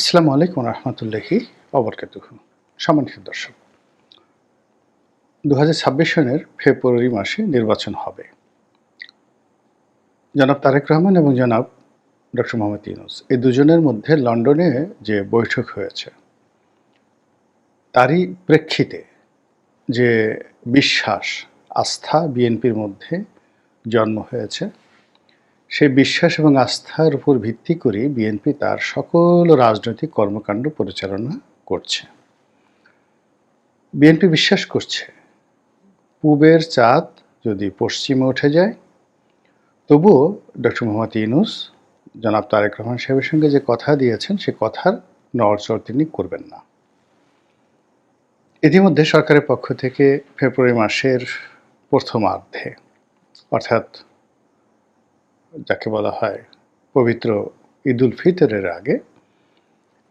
আসসালামু আলাইকুম রহমতুল্লাহি অবরকাত সম্মানিত দর্শক দু সনের ফেব্রুয়ারি মাসে নির্বাচন হবে। জনাব তারেক রহমান এবং জনাব ডক্টর মোহাম্মদ ইউনুস এই দুজনের মধ্যে লন্ডনে যে বৈঠক হয়েছে, তারই প্রেক্ষিতে যে বিশ্বাস, আস্থা বিএনপির মধ্যে জন্ম হয়েছে সেই বিশ্বাস এবং আস্থার উপর ভিত্তি করে বিএনপি তার সকল রাজনৈতিক কর্মকাণ্ড পরিচালনা করছে। বিএনপি বিশ্বাস করছে, পূবের চাঁদ যদি পশ্চিমে উঠে যায়, তবুও ডক্টর মোহাম্মদ ইউনুস, জনাব তারেক রহমান সাহেবের সঙ্গে যে কথা দিয়েছেন, সে কথার নড়চড় তিনি করবেন না। ইতিমধ্যে সরকারের পক্ষ থেকে ফেব্রুয়ারি মাসের প্রথমার্ধে, অর্থাৎ যাকে বলা হয় পবিত্র ঈদুল ফিতরের আগে,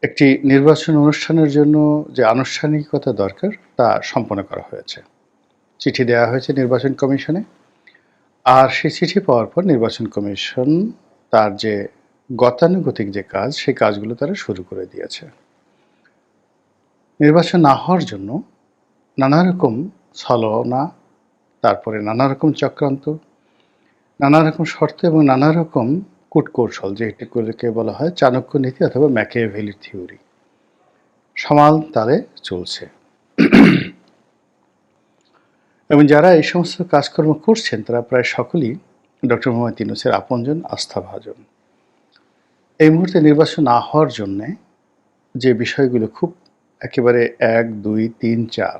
একটি নির্বাচন অনুষ্ঠানের জন্য যে আনুষ্ঠানিকতা দরকার, তা সম্পন্ন করা হয়েছে। চিঠি দেওয়া হয়েছে নির্বাচন কমিশনে। আর সেই চিঠি পাওয়ার পর নির্বাচন কমিশন তার যে গতানুগতিক যে কাজ, সেই কাজগুলো তারা শুরু করে দিয়েছে। নির্বাচন না হওয়ার জন্য নানা রকম ছলনা, তারপরে নানা রকম চক্রান্ত নানা রকম শর্ত এবং নানা রকম কূটকৌশল যেটিগুলোকে বলা হয় চাণক্য নীতি অথবা ম্যাকিয়াভেলি থিওরি। সমাল তালে চলছে। এবং যারা এই সমস্ত কাজকর্ম করছেন, তারা প্রায় সকলেই ডক্টর মোহাম্মদ ইউনুসের আপনজন, আস্থাভাজন। এই মুহূর্তে নির্বাচন না হওয়ার জন্যে যে বিষয়গুলো খুব একেবারে এক, দুই, তিন, চার,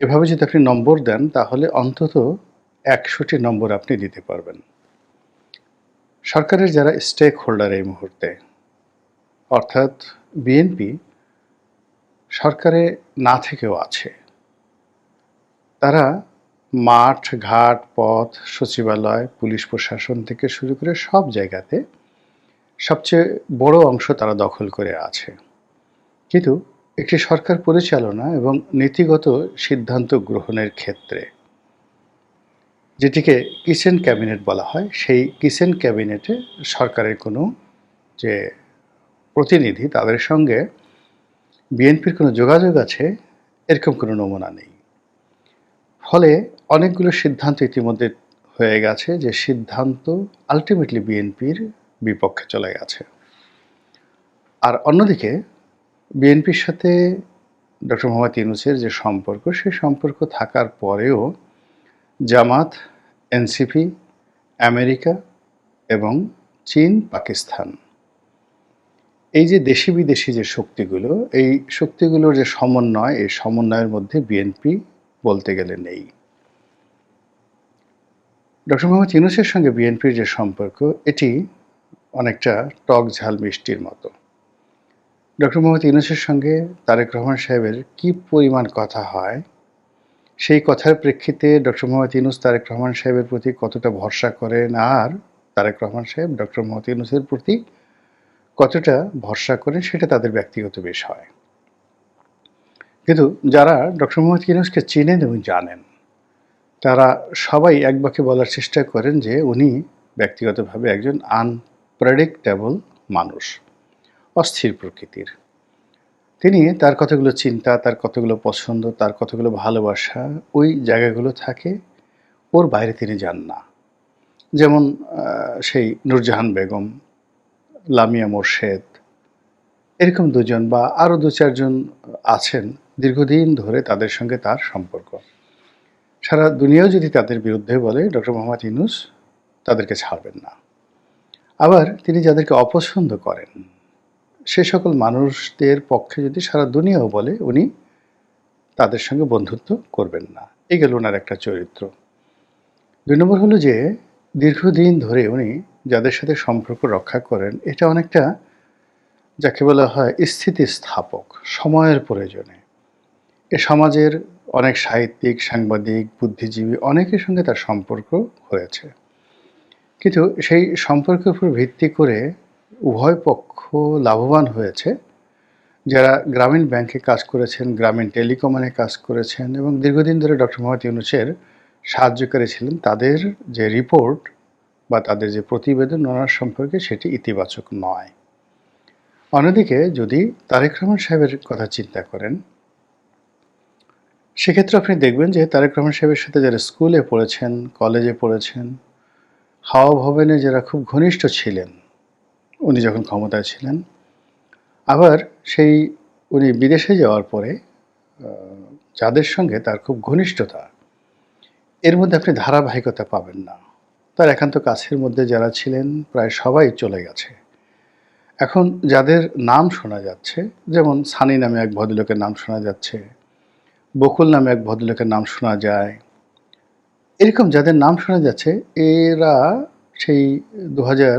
এভাবে যদি আপনি নম্বর দেন, তাহলে অন্তত একশোটি নম্বর আপনি দিতে পারবেন। সরকারের যারা স্টেক হোল্ডার এই মুহূর্তে, অর্থাৎ বিএনপি সরকারে না থেকেও আছে। তারা মাঠ, ঘাট, পথ, সচিবালয়, পুলিশ প্রশাসন থেকে শুরু করে সব জায়গাতে সবচেয়ে বড় অংশ তারা দখল করে আছে। কিন্তু একটি সরকার পরিচালনা এবং নীতিগত সিদ্ধান্ত গ্রহণের ক্ষেত্রে যেটিকে কিচেন ক্যাবিনেট বলা হয়, সেই কিচেন ক্যাবিনেটে সরকারের কোনো যে প্রতিনিধি, তাদের সঙ্গে বিএনপির কোনো যোগাযোগ আছে, এরকম কোনো নমুনা নেই। ফলে অনেকগুলো সিদ্ধান্ত ইতিমধ্যে হয়ে গেছে যে সিদ্ধান্ত আলটিমেটলি বিএনপির বিপক্ষে চলে গেছে। আর অন্যদিকে, বিএনপির সাথে ডক্টর মোহাম্মদ ইউনুসের যে সম্পর্ক, সেই সম্পর্ক থাকার পরেও জামাত, এনসিপি, আমেরিকা এবং চীন, পাকিস্তান। এই যে দেশি বিদেশি যে শক্তিগুলো, এই শক্তিগুলোর যে সমন্বয়, এই সমন্বয়ের মধ্যে বিএনপি বলতে গেলে নেই। ডক্টর মোহাম্মদ ইউনুসের সঙ্গে বিএনপির যে সম্পর্ক, এটি অনেকটা টক ঝাল মিষ্টির মতো। ডক্টর মোহাম্মদ ইউনুসের সঙ্গে তারেক রহমান সাহেবের কি পরিমাণ কথা হয় সেই কথার প্রেক্ষিতে ডক্টর মোহাম্মদ ইউনুস তারেক রহমান সাহেবের প্রতি কতটা ভরসা করেন আর তারেক রহমান সাহেব ডক্টর মোহাম্মদ ইউনুসের প্রতি কতটা ভরসা করেন সেটা তাদের ব্যক্তিগত বিষয় কিন্তু যারা ডক্টর মোহাম্মদ ইউনুসকে চিনেন এবং জানেন, তারা সবাই এক বাক্যে বলার চেষ্টা করেন যে উনি ব্যক্তিগতভাবে একজন আনপ্রেডিক্টেবল মানুষ, অস্থির প্রকৃতির। তিনি তার কতগুলো চিন্তা, তার কতগুলো পছন্দ, তার কতগুলো ভালোবাসা, ওই জায়গাগুলো থাকে, ওর বাইরে তিনি যান না। যেমন সেই নূরজাহান বেগম, লামিয়া মোর্শেদ, এরকম দুজন বা আরও দু চারজন আছেন দীর্ঘদিন ধরে তাদের সঙ্গে তার সম্পর্ক। সারা দুনিয়াও যদি তাদের বিরুদ্ধে বলে, ডক্টর মোহাম্মদ ইনুস তাদেরকে ছাড়বেন না। আবার তিনি যাদেরকে অপছন্দ করেন সে সকল মানুষদের পক্ষে যদি সারা দুনিয়াও বলে, উনি তাদের সঙ্গে বন্ধুত্ব করবেন না। এই গেল ওনার একটা চরিত্র। দুই নম্বর হলো যে, দীর্ঘদিন ধরে উনি যাদের সাথে সম্পর্ক রক্ষা করেন, এটা অনেকটা যাকে বলা হয় স্থিতিস্থাপক, সময়ের প্রয়োজনে। এ সমাজের অনেক সাহিত্যিক, সাংবাদিক, বুদ্ধিজীবী অনেকের সঙ্গে তার সম্পর্ক হয়েছে। কিন্তু সেই সম্পর্কের উপর ভিত্তি করে উভয় পক্ষ লাভবান হয়েছে। যারা গ্রামীণ ব্যাংকে কাজ করেছেন, গ্রামীণ টেলিকমে কাজ করেছেন এবং দীর্ঘদিন ধরে ডক্টর মোহাম্মদ ইউনুসের সাহায্যকারী ছিলেন, তাদের যে রিপোর্ট বা তাদের যে প্রতিবেদন ওনার সম্পর্কে সেটি ইতিবাচক নয়। অন্যদিকে যদি তারেক রহমান সাহেবের কথা চিন্তা করেন, সেক্ষেত্রে আপনি দেখবেন যে তারেক রহমান সাহেবের সাথে যারা স্কুলে পড়েছেন, কলেজে পড়েছেন, হাওয়া ভবনে যারা খুব ঘনিষ্ঠ ছিলেন উনি যখন ক্ষমতায় ছিলেন, আবার সেই উনি বিদেশে যাওয়ার পরে যাদের সঙ্গে তার খুব ঘনিষ্ঠতা, এর মধ্যে আপনি ধারাবাহিকতা পাবেন না। তার একান্ত কাছের মধ্যে যারা ছিলেন, প্রায় সবাই চলে গেছে। এখন যাদের নাম শোনা যাচ্ছে, যেমন সানি নামে এক ভদ্রলোকের নাম শোনা যাচ্ছে, বকুল নামে এক ভদ্রলোকের নাম শোনা যায়, এরকম যাদের নাম শোনা যাচ্ছে, এরা সেই দু হাজার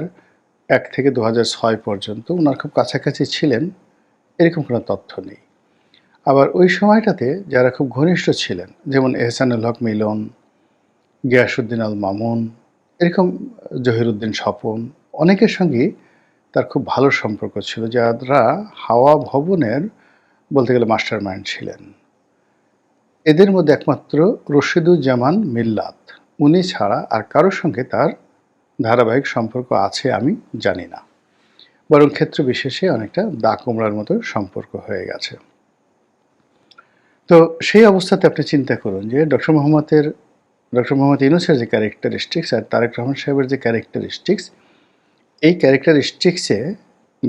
এক থেকে দু ছয় পর্যন্ত ওনার খুব কাছাকাছি ছিলেন, এরকম কোনো তথ্য নেই। আবার ওই সময়টাতে যারা খুব ঘনিষ্ঠ ছিলেন, যেমন এহসানুল হক মিলন গিয়াসুদ্দিন আল মামুন, এরকম জহিরুদ্দিন স্বপন, অনেকের সঙ্গেই তার খুব ভালো সম্পর্ক ছিল, যারা হাওয়া ভবনের বলতে গেলে মাস্টার মাইন্ড ছিলেন। এদের মধ্যে একমাত্র রশিদুজ্জামান মিল্লাত, উনি ছাড়া আর কারোর সঙ্গে তার ধারাবাহিক সম্পর্ক আছে আমি জানি না। বরং ক্ষেত্র বিশেষে অনেকটা দা কুমড়ার মতো সম্পর্ক হয়ে গেছে। তো সেই অবস্থাতে আপনি চিন্তা করুন যে ডক্টর মোহাম্মদের ডক্টর মোহাম্মদ ইউনুসের যে ক্যারেক্টারিস্টিক্স আর তারেক রহমান সাহেবের যে ক্যারেক্টারিস্টিক্স এই ক্যারেক্টারিস্টিক্সে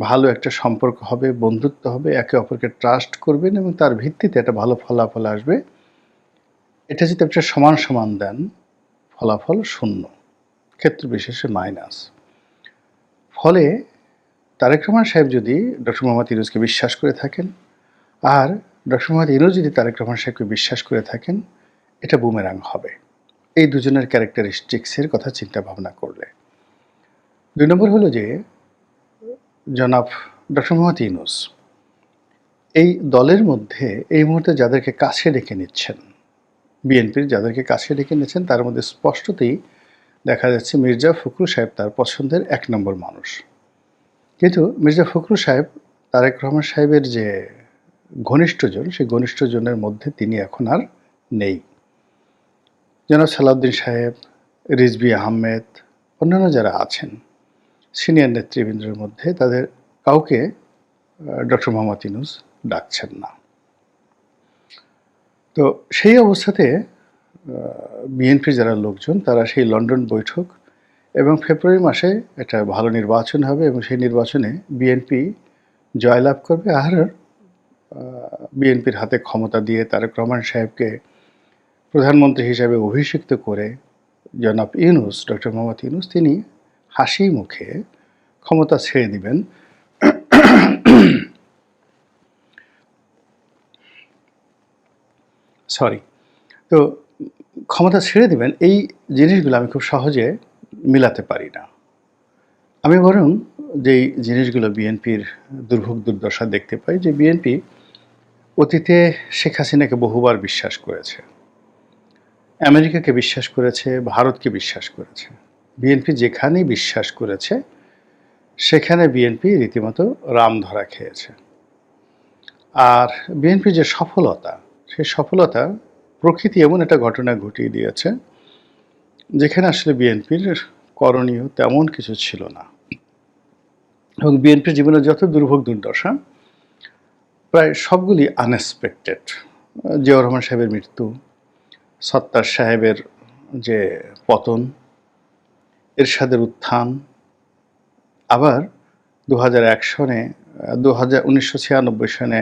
ভালো একটা সম্পর্ক হবে, বন্ধুত্ব হবে, একে অপরকে ট্রাস্ট করবেন এবং তার ভিত্তিতে একটা ভালো ফলাফল আসবে। এটা যদি আপনি সমান সমান দেন, ফলাফল শূন্য। ক্ষেত্র বিশেষে মাইনাস ফলে তারেক রহমান সাহেব যদি ডক্টর মোহাম্মদ ইউনুসকে বিশ্বাস করে থাকেন, আর ডক্টর মোহাম্মদ ইউনুস যদি তারেক রহমান সাহেবকে বিশ্বাস করে থাকেন, এটা বুমেরাং হবে। এই দুজনের ক্যারেক্টারিস্টিক্সের কথা চিন্তা ভাবনা করলে। দুই নম্বর হলো যে, জনাব ডক্টর মোহাম্মদ ইউনুস এই দলের মধ্যে এই মুহূর্তে যাদেরকে কাছে ডেকে নিচ্ছেন, বিএনপির যাদেরকে কাছে ডেকে নিচ্ছেন, তার মধ্যে স্পষ্টতই দেখা যাচ্ছে মির্জা ফখরুল সাহেব তার পছন্দের এক নম্বর মানুষ। কিন্তু মির্জা ফখরুল সাহেব, তারেক রহমান সাহেবের যে ঘনিষ্ঠজন সেই ঘনিষ্ঠজনের মধ্যে তিনি এখন আর নেই। যেন সালাউদ্দিন সাহেব রিজবি আহমেদ, অন্যান্য যারা আছেন, সিনিয়র নেতৃবৃন্দের মধ্যে তাদের কাউকে ডক্টর মোহাম্মদ ইনুস ডাকছেন না। তো সেই অবস্থাতে বিএনপির যারা লোকজন, তারা সেই লন্ডন বৈঠক এবং ফেব্রুয়ারি মাসে একটা ভালো নির্বাচন হবে এবং সেই নির্বাচনে বিএনপি জয়লাভ করবে। আর বিএনপির হাতে ক্ষমতা দিয়ে তারেক রহমান সাহেবকে প্রধানমন্ত্রী হিসাবে অভিষিক্ত করে জনাব ইউনুস, ডক্টর মোহাম্মদ ইউনুস, তিনি হাসি মুখে ক্ষমতা ছেড়ে দিবেন। সরি তো ক্ষমতা ছেড়ে দেবেন, এই জিনিসগুলো আমি খুব সহজে মিলাতে পারি না। আমি বরং যেই জিনিসগুলো বিএনপির দুর্ভোগ দুর্দশা দেখতে পাই, যে বিএনপি অতীতে শেখ হাসিনাকে বহুবার বিশ্বাস করেছে, আমেরিকাকে বিশ্বাস করেছে, ভারতকে বিশ্বাস করেছে। বিএনপি যেখানেই বিশ্বাস করেছে, সেখানে বিএনপি রীতিমতো রাম ধরা খেয়েছে। আর বিএনপির যে সফলতা, সেই সফলতা প্রকৃতি এমন একটা ঘটনা ঘটিয়ে দিয়েছে, যেখানে আসলে বিএনপির করণীয় তেমন কিছু ছিল না। এবং বিএনপির জীবনে যত দুর্ভোগ দুর্দশা, প্রায় সবগুলি আনএক্সপেক্টেড জিয়াউর রহমান সাহেবের মৃত্যু, সত্তার সাহেবের যে পতন, এরশাদের উত্থান, আবার দু হাজার এক সনে দু হাজার উনিশশো ছিয়ানব্বই সনে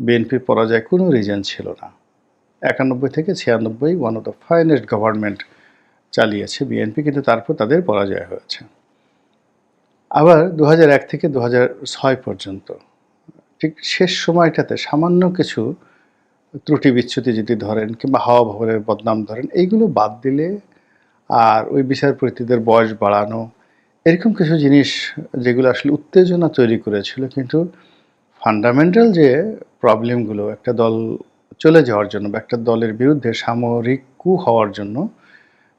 বিএনপির পরাজয় কোনো রিজন ছিল না। একানব্বই থেকে ছিয়ানব্বই one of the finest government চালিয়েছে বিএনপি কিন্তু তারপর তাদের পরাজয় হয়েছে। আবার দু এক থেকে দু ছয় পর্যন্ত, ঠিক শেষ সময়টাতে সামান্য কিছু ত্রুটি বিচ্যুতি যদি ধরেন কিংবা হাওয়া ভবনের বদনাম ধরেন, এইগুলো বাদ দিলে আর ওই বিচারপতিদের বয়স বাড়ানো, এরকম কিছু জিনিস যেগুলো আসলে উত্তেজনা তৈরি করেছিল, কিন্তু ফান্ডামেন্টাল যে প্রবলেমগুলো একটা দল চলে যাওয়ার জন্য বা একটা দলের বিরুদ্ধে সামরিক কু হওয়ার জন্য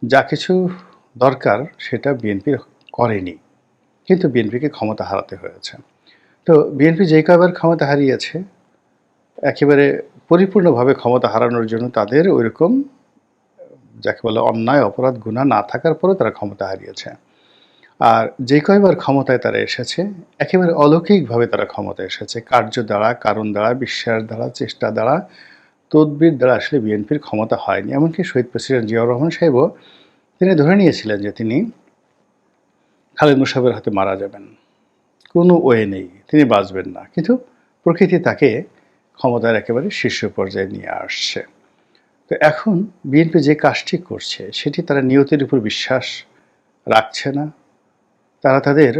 যা কিছু দরকার সেটা বিএনপি করেনি। কিন্তু বিএনপিকে ক্ষমতা হারাতে হয়েছে। তো বিএনপি যে কয়বার ক্ষমতা হারিয়েছে, একেবারে পরিপূর্ণভাবে ক্ষমতা হারানোর জন্য তাদের ওইরকম যাকে বলে অন্যায়, অপরাধ গুণা না থাকার পরেও তারা ক্ষমতা হারিয়েছে। আর যে কয়বার ক্ষমতায় তারা এসেছে, একেবারে অলৌকিকভাবে তারা ক্ষমতায় এসেছে। কার্য দ্বারা, কারণ দ্বারা, বিশ্বাস দ্বারা, চেষ্টা দ্বারা তদবির দ্বারা আসলে বিএনপির ক্ষমতা হয়নি। এমনকি শহীদ প্রেসিডেন্ট জিয়াউর রহমান সাহেবও তিনি ধরে নিয়েছিলেন যে তিনি খালেদ মুসাফের হাতে মারা যাবেন। কোনো ওয়ে নেই, তিনি বাঁচবেন না। কিন্তু প্রকৃতি তাকে ক্ষমতার একেবারে শীর্ষ পর্যায়ে নিয়ে আসছে। তো এখন বিএনপি যে কাজটি করছে, সেটি তারা নিয়তির উপর বিশ্বাস রাখছে না। তারা তাদের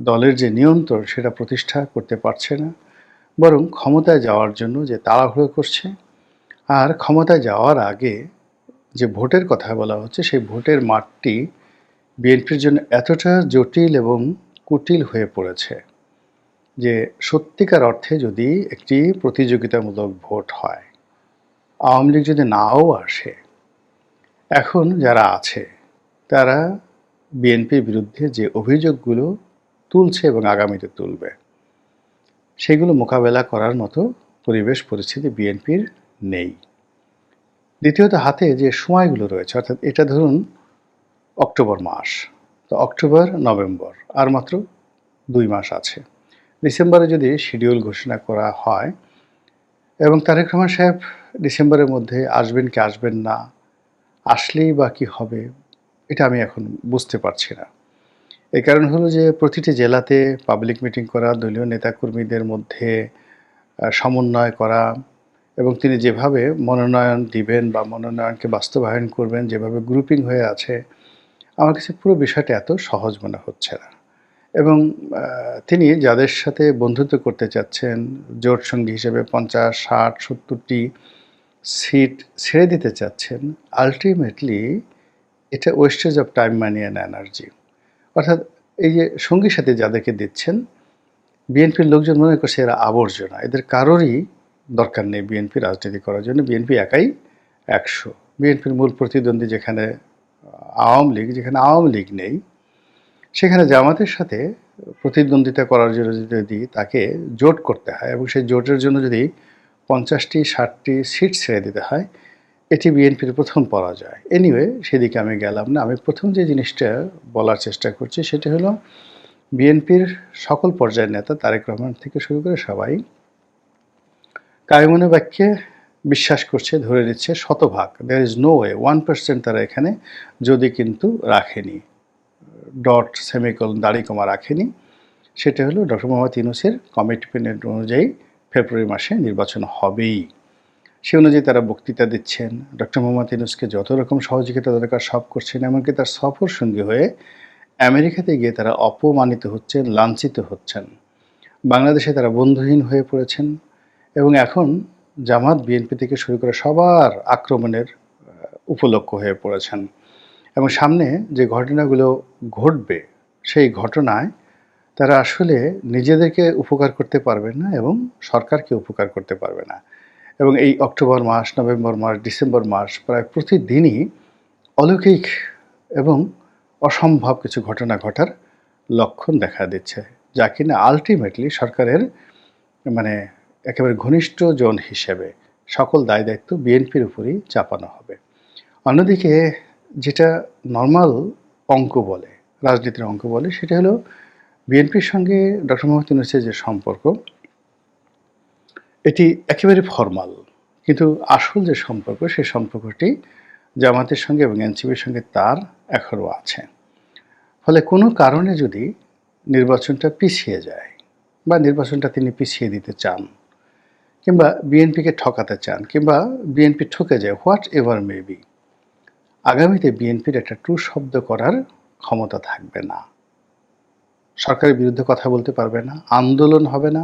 দলের যে নিয়ন্ত্রণ, সেটা প্রতিষ্ঠা করতে পারছে না। বরং ক্ষমতায় যাওয়ার জন্য যে তাড়াহুড়ো করছে আর ক্ষমতায় যাওয়ার আগে যে ভোটের কথা বলা হচ্ছে, সেই ভোটের মাঠটি বিএনপির জন্য এতটা জটিল এবং কুটিল হয়ে পড়েছে যে সত্যিকার অর্থে যদি একটি প্রতিযোগিতামূলক ভোট হয়, আওয়ামী লীগ যদি নাও আসে, এখন যারা আছে, তারা বিএনপির বিরুদ্ধে যে অভিযোগগুলো তুলছে এবং আগামীতে তুলবে সেগুলো মোকাবেলা করার মতো পরিবেশ পরিস্থিতি বিএনপির নেই। দ্বিতীয়ত হাতে যে সময়গুলো রয়েছে, অর্থাৎ এটা ধরুন অক্টোবর মাস, তো অক্টোবর, নভেম্বর, আর মাত্র দুই মাস আছে। ডিসেম্বরে যদি শিডিউল ঘোষণা করা হয়, এবং তারেক রহমান সাহেব ডিসেম্বরের মধ্যে আসবেন কি আসবেন না, আসলেই বা কী হবে, এটা আমি এখন বুঝতে পারছি না। এই কারণ হলো যে প্রতিটি জেলাতে পাবলিক মিটিং করা, দলীয় নেতাকর্মীদের মধ্যে সমন্বয় করা এবং তিনি যেভাবে মনোনয়ন দিবেন বা মনোনয়নকে বাস্তবায়ন করবেন, যেভাবে গ্রুপিং হয়ে আছে, আমার কাছে পুরো বিষয়টা এত সহজ মনে হচ্ছে না। এবং তিনি যাদের সাথে বন্ধুত্ব করতে চাচ্ছেন, জোট সঙ্গী হিসেবে পঞ্চাশ, ষাট, সত্তরটি সিট ছেড়ে দিতে চাচ্ছেন আলটিমেটলি এটা wastage of time money and energy অর্থাৎ এই যে সঙ্গী সাথে যাদেরকে দিচ্ছেন, বিএনপির লোকজন মনে করছে এরা আবর্জনা। এদের কারোরই দরকার নেই বিএনপি রাজনীতি করার জন্য। বিএনপি একাই একশো। বিএনপির মূল প্রতিদ্বন্দ্বী যেখানে আওয়ামী লীগ, যেখানে আওয়ামী লীগ নেই, সেখানে জামাতের সাথে প্রতিদ্বন্দ্বিতা করার জন্য যদি তাকে জোট করতে হয় এবং সেই জোটের জন্য যদি পঞ্চাশটি, ষাটটি সিট ছেড়ে দিতে হয় এটি বিএনপির প্রথম পরাজয়। এনিওয়ে সেদিকে আমি গেলাম না। আমি প্রথম যে জিনিসটা বলার চেষ্টা করছি সেটা হলো, বিএনপির সকল পর্যায়ের নেতা তারেক রহমান থেকে শুরু করে সবাই কায়মনে বাক্যে বিশ্বাস করছে, ধরে নিচ্ছে শতভাগ। There is no way one percent তারা এখানে যদি কিন্তু রাখেনি। ডট সেমিকল দাড়ি কমা রাখেনি। সেটা হলো ডক্টর মোহাম্মদ ইউনুসের কমিটমেন্ট অনুযায়ী ফেব্রুয়ারি মাসে নির্বাচন হবেই। সে অনুযায়ী তারা বক্তৃতা দিচ্ছেন। ডক্টর মোহাম্মদ ইউনুসকে যত রকম সহযোগিতা দরকার সব করছেন, এমনকি তার সফর সঙ্গী হয়ে আমেরিকাতে গিয়ে তারা অপমানিত হচ্ছেন লাঞ্ছিত হচ্ছেন। বাংলাদেশে তারা বন্ধুহীন হয়ে পড়েছেন এবং এখন জামাত বিএনপি থেকে শুরু করে সবার আক্রমণের উপলক্ষ হয়ে পড়েছেন। এবং সামনে যে ঘটনাগুলো ঘটবে, সেই ঘটনায় তারা আসলে নিজেদেরকে উপকার করতে পারবে না এবং সরকারকে উপকার করতে পারবে না। এবং এই অক্টোবর মাস, নভেম্বর মাস, ডিসেম্বর মাস প্রায় প্রতিদিনই অলৌকিক এবং অসম্ভব কিছু ঘটনা ঘটার লক্ষণ দেখা দিচ্ছে, যা কিনা আলটিমেটলি সরকারের মানে একেবারে ঘনিষ্ঠ জন হিসেবে সকল দায় দায়িত্ব বিএনপির উপরেই চাপানো হবে। অন্যদিকে যেটা নর্মাল অঙ্ক বলে, রাজনীতির অঙ্ক বলে, সেটা হলো বিএনপির সঙ্গে ডক্টর মোহাম্মদ ইউনুসের যে সম্পর্ক এটি একেবারে ফর্মাল। কিন্তু আসল যে সম্পর্ক, সেই সম্পর্কটি জামাতের সঙ্গে এবং এনসিপির সঙ্গে তার এখনও আছে। ফলে কোনো কারণে যদি নির্বাচনটা পিছিয়ে যায় বা নির্বাচনটা তিনি পিছিয়ে দিতে চান কিংবা বিএনপিকে ঠকাতে চান কিংবা বিএনপি ঠকে যায়, হোয়াট এভার মে বি, আগামীতে বিএনপির একটা ট্রু শব্দ করার ক্ষমতা থাকবে না। সরকারের বিরুদ্ধে কথা বলতে পারবে না, আন্দোলন হবে না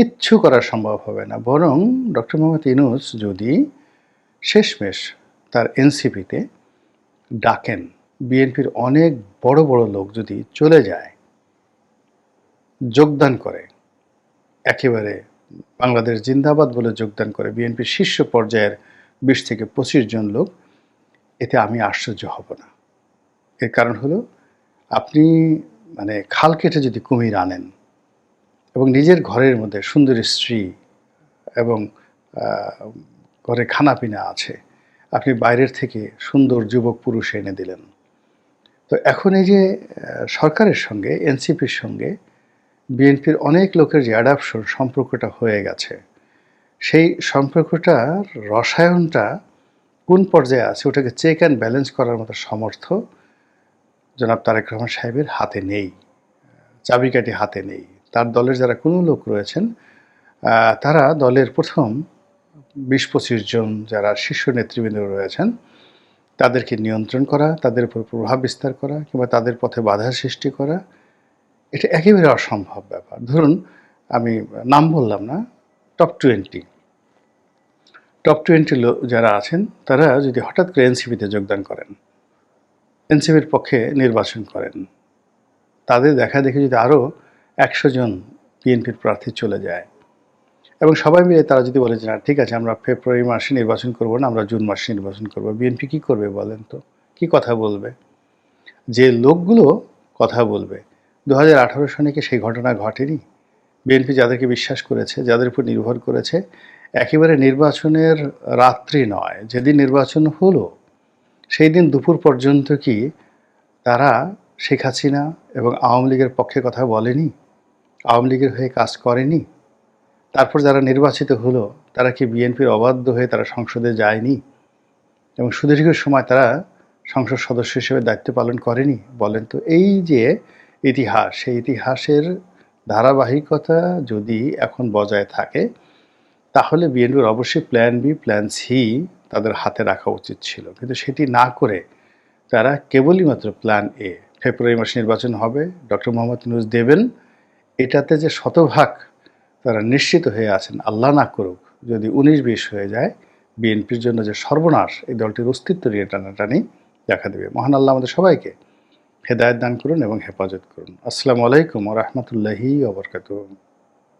কিচ্ছু করা সম্ভব হবে না। বরং ডক্টর মোহাম্মদ ইনুস যদি শেষমেশ তার এনসিপিতে ডাকেন, বিএনপির অনেক বড় বড় লোক যদি চলে যায়, যোগদান করে, একেবারে বাংলাদেশ জিন্দাবাদ বলে যোগদান করে, বিএনপির শীর্ষ পর্যায়ের বিশ থেকে পঁচিশ জন লোক, এতে আমি আশ্চর্য হব না। এর কারণ হলো, আপনি মানে খাল কেটে যদি কুমির আনেন এবং নিজের ঘরের মধ্যে সুন্দরী স্ত্রী এবং ঘরে খানাপিনা আছে, আপনি বাইরের থেকে সুন্দর যুবক পুরুষ এনে দিলেন। তো এখন এই যে সরকারের সঙ্গে, এনসিপির সঙ্গে, বিএনপির অনেক লোকের যে অ্যাডাপশন সম্পর্কটা হয়ে গেছে, সেই সম্পর্কটার রসায়নটা কোন পর্যায়ে আছে? ওটাকে চেক অ্যান্ড ব্যালেন্স করার মতো সমর্থ জনাব তারেক রহমান সাহেবের হাতে নেই, চাবিকাঠি হাতে নেই। তার দলের যারা কোনো লোক রয়েছেন তারা দলের প্রথম বিশ পঁচিশ জন যারা শীর্ষ নেতৃবৃন্দ রয়েছেন, তাদেরকে নিয়ন্ত্রণ করা, তাদের উপর প্রভাব বিস্তার করা কিংবা তাদের পথে বাধা সৃষ্টি করা, এটা একেবারে অসম্ভব ব্যাপার। ধরুন, আমি নাম বললাম না টপ টোয়েন্টি টপ টোয়েন্টি যারা আছেন, তারা যদি হঠাৎ করে এনসিপিতে যোগদান করেন, এনসিপির পক্ষে নির্বাচন করেন, তাদের দেখা দেখে যদি আরও একশো জন বিএনপির প্রার্থী চলে যায়। এবং সবাই মিলে তারা যদি বলে যে, না, ঠিক আছে, আমরা ফেব্রুয়ারি মাসে নির্বাচন করব না, আমরা জুন মাসে নির্বাচন করব। বিএনপি কী করবে বলেন তো? কি কথা বলবে? যে লোকগুলো কথা বলবে। দু হাজার আঠারো সনে কি সেই ঘটনা ঘটেনি? বিএনপি যাদেরকে বিশ্বাস করেছে, যাদের উপর নির্ভর করেছে, একেবারে নির্বাচনের রাত্রি নয়, যেদিন নির্বাচন হলো, সেই দিন দুপুর পর্যন্ত কি তারা শেখ হাসিনা এবং আওয়ামী লীগের পক্ষে কথা বলেনি? আওয়ামী লীগের হয়ে কাজ করেনি। তারপর যারা নির্বাচিত হলো, তারা কি বিএনপির অবাধ্য হয়ে তারা সংসদে যায়নি? এবং সুদীর্ঘ সময় তারা সংসদ সদস্য হিসেবে দায়িত্ব পালন করেনি বলেন তো? এই যে ইতিহাস, সেই ইতিহাসের ধারাবাহিকতা যদি এখন বজায় থাকে, তাহলে বিএনপির অবশ্যই প্ল্যান বি প্ল্যান সি তাদের হাতে রাখা উচিত ছিল। কিন্তু সেটি না করে তারা কেবলই মাত্র প্ল্যান এ ফেব্রুয়ারি মাসে নির্বাচন হবে। ডক্টর মোহাম্মদ ইউনুস দেবেন এটাতে যে শতভাগ তারা নিশ্চিত হয়ে আছেন, আল্লাহ না করুক, যদি উনিশ বিশ হয়ে যায়, বিএনপির জন্য যে সর্বনাশ এই দলটির অস্তিত্ব নিয়ে টানাটানি দেখা দেবে। মহান আল্লাহ আমাদের সবাইকে হেদায়ত দান করুন এবং হেফাজত করুন। আসসালামু আলাইকুম রহমতুল্লাহি ওবরকাতুহ